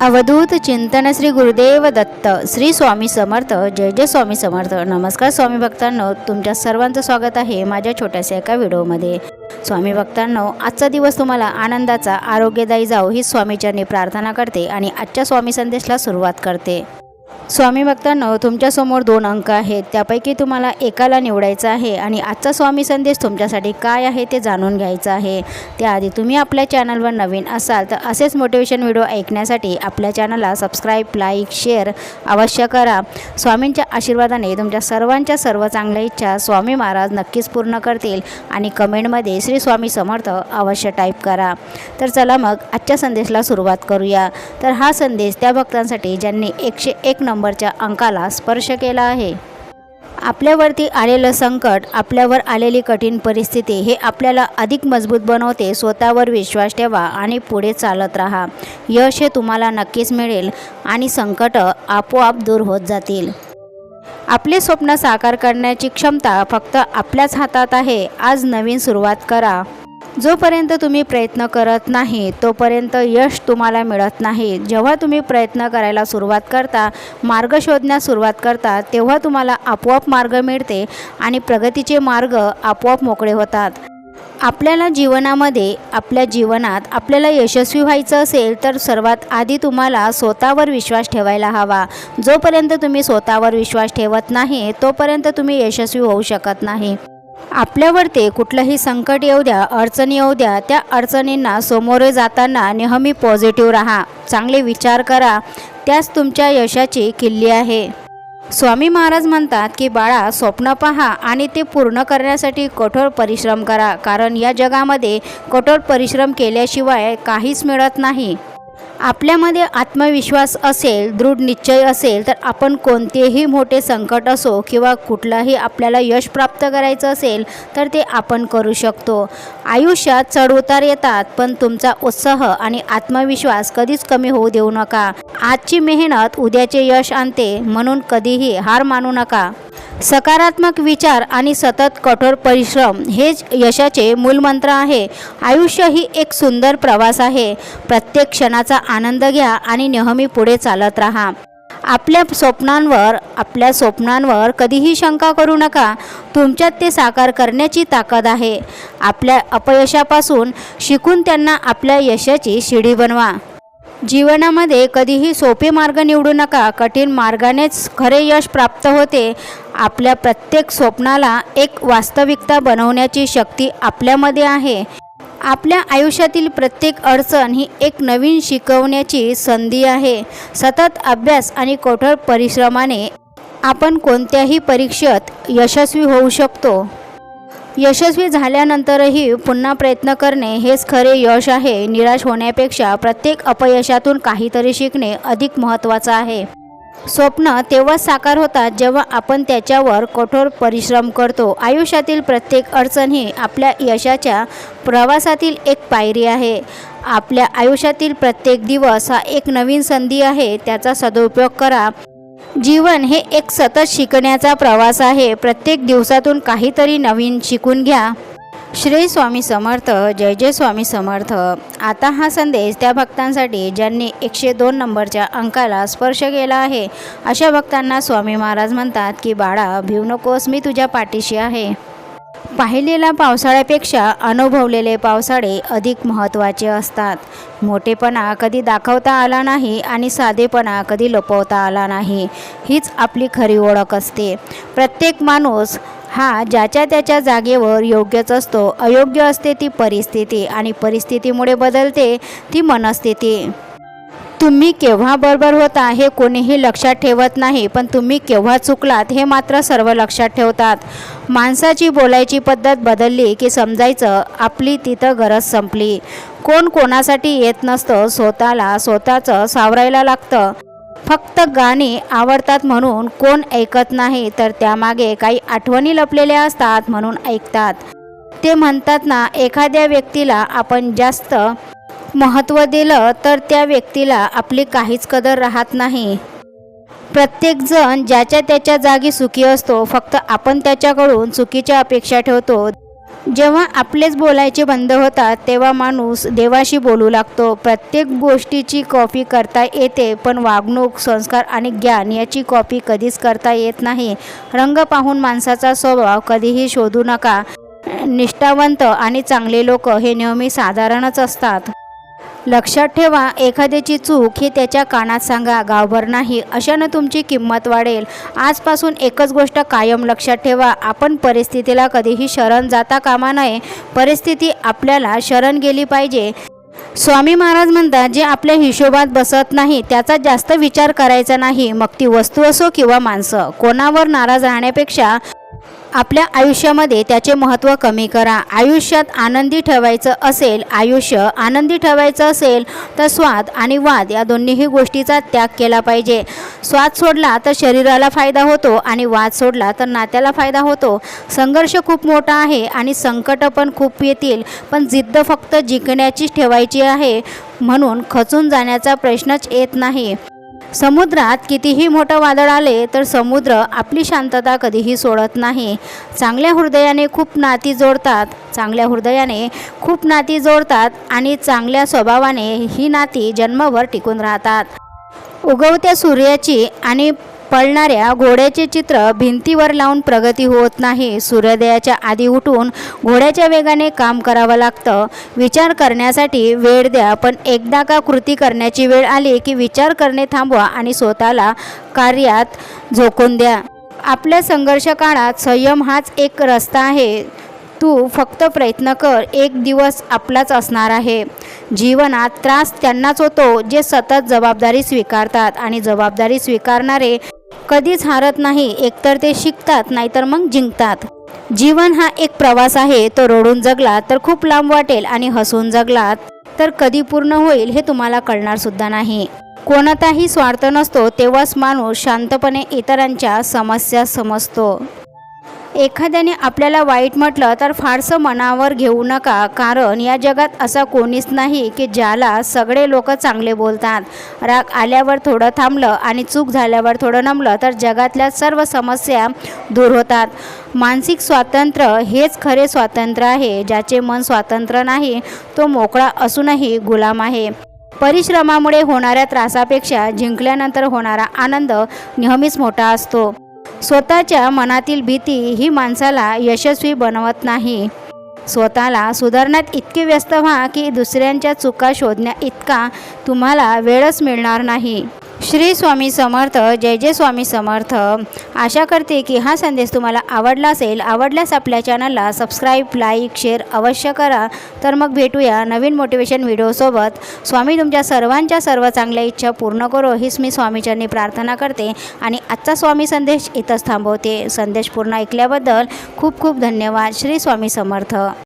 अवधूत चिंतन श्री गुरुदेव दत्त श्री स्वामी समर्थ जय जय स्वामी समर्थ. नमस्कार स्वामी भक्तांनो तुमच्या सर्वांचं स्वागत आहे माझ्या छोट्याशा एका व्हिडिओमध्ये. स्वामी भक्तांनो आजचा दिवस तुम्हाला आनंदाचा आरोग्यदायी जाओ ही स्वामीचरणी प्रार्थना करते आणि आजच्या स्वामी संदेशला सुरुवात करते. स्वामी भक्तांनो तुमच्यासमोर दोन अंक आहेत. त्यापैकी तुम्हाला एकाला निवडायचं आहे आणि आजचा स्वामी संदेश तुमच्यासाठी काय आहे ते जाणून घ्यायचं आहे. त्याआधी तुम्ही आपल्या चॅनलवर नवीन असाल तर असेच मोटिवेशन व्हिडिओ ऐकण्यासाठी आपल्या चॅनलला सबस्क्राईब लाईक शेअर अवश्य करा. स्वामींच्या आशीर्वादाने तुमच्या सर्वांच्या सर्व चांगल्या इच्छा स्वामी महाराज नक्कीच पूर्ण करतील आणि कमेंटमध्ये श्री स्वामी समर्थ अवश्य टाईप करा. तर चला मग आजच्या संदेशला सुरुवात करूया. तर हा संदेश त्या भक्तांसाठी ज्यांनी एकशे एक नंबरच्या अंकाला स्पर्श केला आहे. आपल्यावरती आलेलं संकट आपल्यावर आलेली कठीण परिस्थिती हे आपल्याला अधिक मजबूत बनवते. स्वतःवर विश्वास ठेवा आणि पुढे चालत राहा. यश हे तुम्हाला नक्कीच मिळेल आणि संकट आपोआप दूर होत जातील. आपले स्वप्न साकार करण्याची क्षमता फक्त आपल्याच हातात आहे. आज नवीन सुरुवात करा. जोपर्यंत तुम्ही प्रयत्न करत नाही तोपर्यंत यश तुम्हाला मिळत नाही. जेव्हा तुम्ही प्रयत्न करायला सुरुवात करता मार्ग शोधण्यास सुरुवात करता तेव्हा तुम्हाला आपोआप मार्ग मिळते आणि प्रगतीचे मार्ग आपोआप मोकळे होतात. आपल्याला जीवनामध्ये आपल्या जीवनात आपल्याला यशस्वी व्हायचं असेल तर सर्वात आधी तुम्हाला स्वतःवर विश्वास ठेवायला हवा. जोपर्यंत तुम्ही स्वतःवर विश्वास ठेवत नाही तोपर्यंत तुम्ही यशस्वी होऊ शकत नाही. आपल्यावर ते कुठलंही संकट येऊ द्या अडचणी येऊ द्या त्या अडचणींना सामोरे जाताना नेहमी पॉझिटिव्ह राहा. चांगले विचार करा. त्याच तुमच्या यशाची किल्ली आहे. स्वामी महाराज म्हणतात की बाळा स्वप्न पहा आणि ते पूर्ण करण्यासाठी कठोर परिश्रम करा. कारण या जगामध्ये कठोर परिश्रम केल्याशिवाय काहीच मिळत नाही. आपल्यामध्ये आत्मविश्वास असेल दृढ निश्चय असेल तर आपण कोणतेही मोठे संकट असो किंवा कुठलाही आपल्याला यश प्राप्त करायचं असेल तर ते आपण करू शकतो. आयुष्यात चढउतार येतात पण तुमचा उत्साह आणि आत्मविश्वास कधीच कमी होऊ देऊ नका. आजची मेहनत उद्याचे यश आणते म्हणून कधीही हार मानू नका. सकारात्मक विचार आणि सतत कठोर परिश्रम हेच यशाचे मूलमंत्र आहे. आयुष्य ही एक सुंदर प्रवास आहे. प्रत्येक क्षणाचा आनंद घ्या आणि नेहमी पुढे चालत राहा. आपल्या स्वप्नांवर आपल्या स्वप्नांवर कधीही शंका करू नका. तुमच्यात ते साकार करण्याची ताकद आहे. आपल्या अपयशापासून शिकून त्यांना आपल्या यशाची शिडी बनवा. जीवनामध्ये कधीही सोपे मार्ग निवडू नका कठीण मार्गानेच खरे यश प्राप्त होते. आपल्या प्रत्येक स्वप्नाला एक वास्तविकता बनवण्याची शक्ती आपल्यामध्ये आहे. आपल्या आयुष्यातील प्रत्येक अडचण ही एक नवीन शिकवण्याची संधी आहे. सतत अभ्यास आणि कठोर परिश्रमाने आपण कोणत्याही परीक्षेत यशस्वी होऊ शकतो. यशस्वी झाल्यानंतरही पुन्हा प्रयत्न करणे हेच खरे यश आहे. निराश होण्यापेक्षा प्रत्येक अपयशातून काहीतरी शिकणे अधिक महत्त्वाचं आहे. स्वप्न तेव्हाच साकार होतात जेव्हा आपण त्याच्यावर कठोर परिश्रम करतो. आयुष्यातील प्रत्येक अडचण ही आपल्या यशाच्या प्रवासातील एक पायरी आहे. आपल्या आयुष्यातील प्रत्येक दिवस हा एक नवीन संधी आहे. त्याचा सदुपयोग करा. जीवन हे एक सतत शिकण्याचा प्रवास आहे. प्रत्येक दिवसातून काहीतरी नवीन शिकून घ्या. श्री स्वामी समर्थ जय जय स्वामी समर्थ. आता हा संदेश त्या भक्तांसाठी ज्यांनी एकशे दोन नंबरच्या अंकाला स्पर्श केला आहे. अशा भक्तांना स्वामी महाराज म्हणतात की बाळा भिव नकोस मी तुझ्या पाठीशी आहे. पाहिलेल्या पावसाळ्यापेक्षा अनुभवलेले पावसाळे अधिक महत्त्वाचे असतात. मोठेपणा कधी दाखवता आला नाही आणि साधेपणा कधी लपवता आला नाही हीच आपली खरी ओळख असते. प्रत्येक माणूस हा ज्याच्या त्याच्या जागेवर योग्यच असतो अयोग्य असते ती परिस्थिती आणि परिस्थितीमुळे बदलते ती मनस्थिती. तुम्ही केव्हा बरोबर होता हे कोणीही लक्षात ठेवत नाही पण तुम्ही केव्हा चुकलात हे मात्र सर्व लक्षात ठेवतात. माणसाची बोलायची पद्धत बदलली की समजायचं आपली तिथं गरज संपली. कोण कोणासाठी येत नसतं स्वतःला स्वतःचं सावरायला लागतं. फक्त गाणी आवडतात म्हणून कोण ऐकत नाही तर त्यामागे काही आठवणी लपलेल्या असतात म्हणून ऐकतात. ते म्हणतात ना एखाद्या व्यक्तीला आपण जास्त महत्त्व दिलं तर त्या व्यक्तीला आपली काहीच कदर राहत नाही. प्रत्येकजण ज्याच्या त्याच्या जागी सुखी असतो फक्त आपण त्याच्याकडून चुकीच्या अपेक्षा ठेवतो. जेव्हा आपलेच बोलायचे बंद होतात तेव्हा माणूस देवाशी बोलू लागतो. प्रत्येक गोष्टीची कॉपी करता येते पण वागणूक संस्कार आणि ज्ञान याची कॉपी कधीच करता येत नाही. रंग पाहून माणसाचा स्वभाव कधीही शोधू नका. निष्ठावंत आणि चांगले लोक हे नेहमी साधारणच असतात. लक्षात ठेवा एखाद्याची चूक ही त्याच्या कानात सांगा गावभर नाही अशानं तुमची किंमत वाढेल. आजपासून एकच गोष्ट कायम लक्षात ठेवा आपण परिस्थितीला कधीही शरण जाता कामा नये परिस्थिती आपल्याला शरण गेली पाहिजे. स्वामी महाराज म्हणतात जे आपल्या हिशोबात बसत नाही त्याचा जास्त विचार करायचा नाही मग ती वस्तू असो किंवा माणसं कोणावर नाराज राहण्यापेक्षा आपल्या आयुष्यामध्ये त्याचे महत्त्व कमी करा. आयुष्यात आनंदी ठेवायचं असेल आयुष्य आनंदी ठेवायचं असेल तर स्वाद आणि वाद या दोन्हीही गोष्टीचा त्याग केला पाहिजे. स्वाद सोडला तर शरीराला फायदा होतो आणि वाद सोडला तर नात्याला फायदा होतो. संघर्ष खूप मोठा आहे आणि संकट पण खूप येतील पण जिद्द फक्त जिंकण्याचीच ठेवायची आहे म्हणून खचून जाण्याचा प्रश्नच येत नाही. समुद्रात कितीही मोठं वादळ आले तर समुद्र आपली शांतता कधीही सोडत नाही. चांगल्या हृदयाने खूप नाती जोडतात चांगल्या हृदयाने खूप नाती जोडतात आणि चांगल्या स्वभावाने ही नाती जन्मभर टिकून राहतात. उगवत्या सूर्याची आणि पळणाऱ्या घोड्याचे चित्र भिंतीवर लावून प्रगती होत नाही. सूर्योदयाच्या आधी उठून घोड्याच्या वेगाने काम करावं लागतं. विचार करण्यासाठी वेळ द्या पण एकदा का कृती करण्याची वेळ आली की विचार करणे थांबवा आणि स्वतःला कार्यात झोकून द्या. आपल्या संघर्ष काळात संयम हाच एक रस्ता आहे. तू फक्त प्रयत्न कर एक दिवस आपलाच असणार आहे. जीवनात त्रास त्यांनाच होतो जे सतत जबाबदारी स्वीकारतात आणि जबाबदारी स्वीकारणारे कधीच हारत नाही एकतर ते शिकतात नाहीतर मग जिंकतात. जीवन हा एक प्रवास आहे तो रडून जगला तर खूप लांब वाटेल आणि हसून जगलात तर कधी पूर्ण होईल हे तुम्हाला कळणार सुद्धा नाही. कोणताही स्वार्थ नसतो तेव्हाच माणूस शांतपणे इतरांच्या समस्या समजतो. एखाद्याने आपल्याला वाईट म्हटलं तर फारसं मनावर घेऊ नका कारण या जगात असा कोणीच नाही की ज्याला सगळे लोक चांगले बोलतात. राग आल्यावर थोडं थांबलं आणि चूक झाल्यावर थोडं नमलं तर जगातल्या सर्व समस्या दूर होतात. मानसिक स्वातंत्र्य हेच खरे स्वातंत्र्य आहे ज्याचे मन स्वातंत्र्य नाही तो मोकळा असूनही गुलाम आहे. परिश्रमामुळे होणाऱ्या त्रासापेक्षा जिंकल्यानंतर होणारा आनंद नेहमीच मोठा असतो. स्वतःच्या मनातील भीती ही माणसाला यशस्वी बनवत नाही. स्वतःला सुधारण्यात इतके व्यस्त व्हा की दुसऱ्यांच्या चुका शोधण्या इतका तुम्हाला वेळच मिळणार नाही. श्री स्वामी समर्थ जय जय स्वामी समर्थ. आशा करते की हा संदेश तुम्हाला आवडला असेल. आवडल्यास आपल्या चॅनलला सबस्क्राईब लाईक शेअर अवश्य करा. तर मग भेटूया नवीन मोटिवेशन व्हिडिओसोबत स्वामी तुमच्या सर्वांच्या सर्व चांगल्या इच्छा पूर्ण करो हीच मी स्वामीच्यांनी प्रार्थना करते. आणि आजचा स्वामी संदेश इथंच थांबवते. संदेश पूर्ण ऐकल्याबद्दल खूप खूप धन्यवाद. श्री स्वामी समर्थ.